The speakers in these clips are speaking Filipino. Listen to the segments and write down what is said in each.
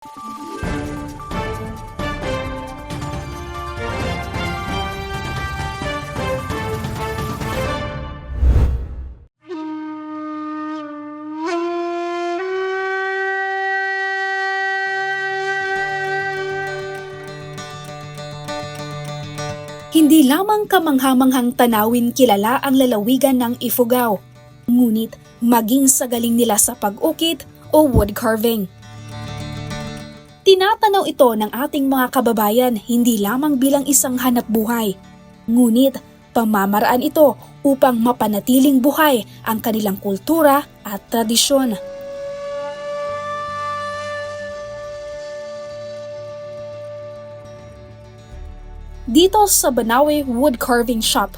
Hindi lamang kamanghamanghang tanawin kilala ang lalawigan ng Ifugao, ngunit maging sa galing nila sa pag-ukit o wood carving. Tinatanaw ito ng ating mga kababayan hindi lamang bilang isang hanap buhay, ngunit pamamaraan ito upang mapanatiling buhay ang kanilang kultura at tradisyon. Dito sa Banawe Wood Carving Shop,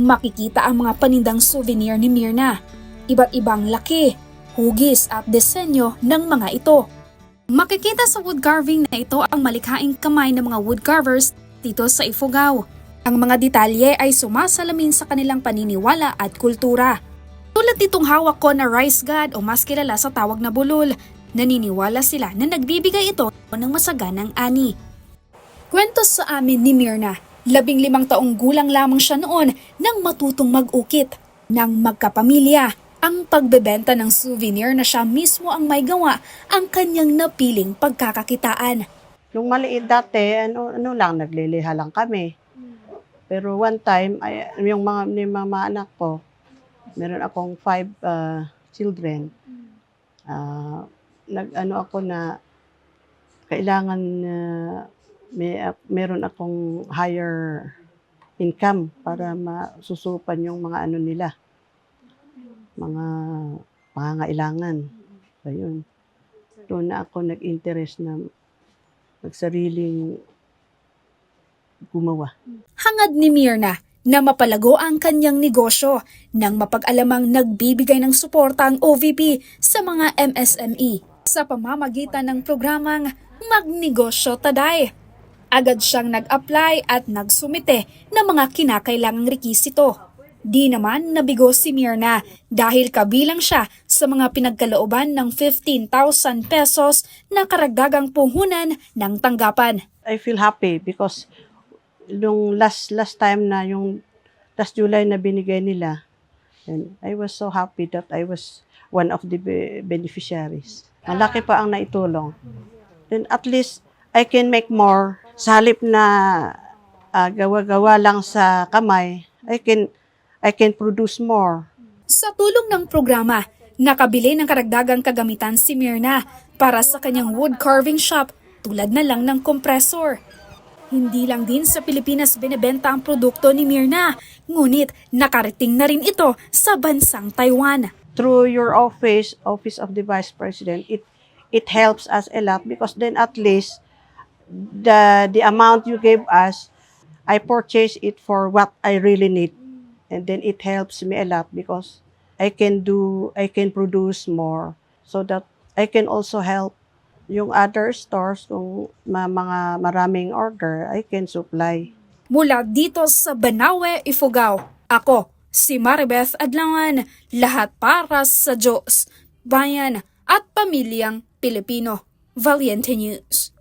makikita ang mga panindang souvenir ni Mirna. Iba't ibang laki, hugis at disenyo ng mga ito. Makikita sa wood carving na ito ang malikhaing kamay ng mga wood carvers dito sa Ifugao. Ang mga detalye ay sumasalamin sa kanilang paniniwala at kultura. Tulad nitong hawak ko na rice god o mas kilala sa tawag na bulol, naniniwala sila na nagbibigay ito ng masaganang ani. Kwento sa amin ni Mirna, labing limang taong gulang lamang siya noon nang matutong mag-ukit. Nang magkapamilya, ang pagbebenta ng souvenir na siya mismo ang may gawa ang kanyang napiling pagkakakitaan. Nung maliit dati, ano, ano lang, nagliliha lang kami. Pero one time, ay, yung mga, yung mga anak ko, meron akong five uh, children. Ah, nag-ano ako na kailangan na may, meron akong higher income para masusupan yung mga ano nila, mga pangangailangan. Ayun. Doon na ako nag-interest na magsariling gumawa. Hangad ni Mirna na mapalago ang kanyang negosyo nang mapag-alamang nagbibigay ng suporta ang OVP sa mga MSME sa pamamagitan ng programang Magnegosyo Taday. Agad siyang nag-apply at nagsumite ng mga kinakailangang rekisito. Di naman nabigo si Mirna dahil kabilang siya sa mga pinagkalooban ng 15,000 pesos na karagdagang puhunan ng tanggapan. I feel happy because nung last last time na yung last July na binigay nila, and I was so happy that I was one of the be- beneficiaries. Malaki pa ang naitulong. Then at least I can make more. Sa halip na ah, gawa-gawa lang sa kamay, I can I can produce more. Sa tulong ng programa, nakabili ng karagdagang kagamitan si Mirna para sa kanyang wood carving shop tulad na lang ng kompresor. Hindi lang din sa Pilipinas binebenta ang produkto ni Mirna, ngunit nakarating na rin ito sa bansang Taiwan. through your office, office of the vice president, it it helps us a lot because then at least the the amount you gave us, I purchase it for what I really need, and then it helps me a lot because I can do I can produce more so that I can also help yung other stores kung mga maraming order, I can supply. Mula dito sa Banawe, Ifugao, ako, si Maribeth Adlangan, lahat para sa Diyos, bayan at pamilyang Pilipino. Valiente News.